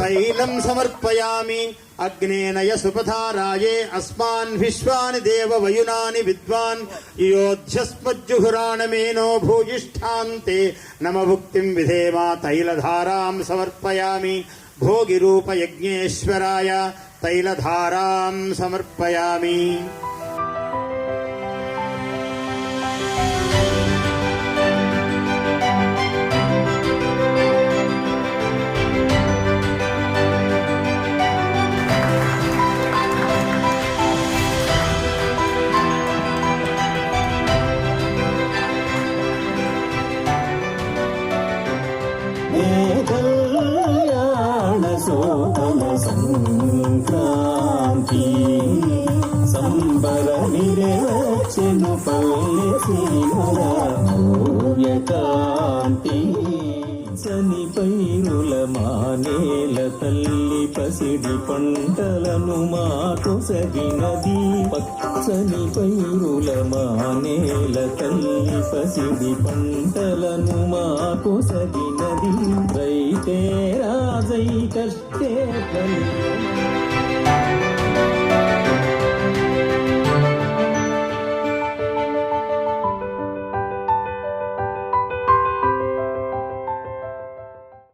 तैलं समर्पयामि। अग्नेन यशुपथाराये अस्मान् विश्वानि देववयुनानि विद्वान्। योध्यस्मज्जुहुराणमेनो भूयिष्ठान्ते। नम भुक्ति विधेमा तैलधाराम् समर्पयामि। तैलधारा तैलधाराम् నిరచెను పల్లెకాంతి సని మానేల తల్లి పసిడి పంటలను మాకు సగినది పచ్చని పైరుల మానేల తల్లి పసిడి పంటలను మాకు సగినది రైతే రాజై కష్టే ఫలి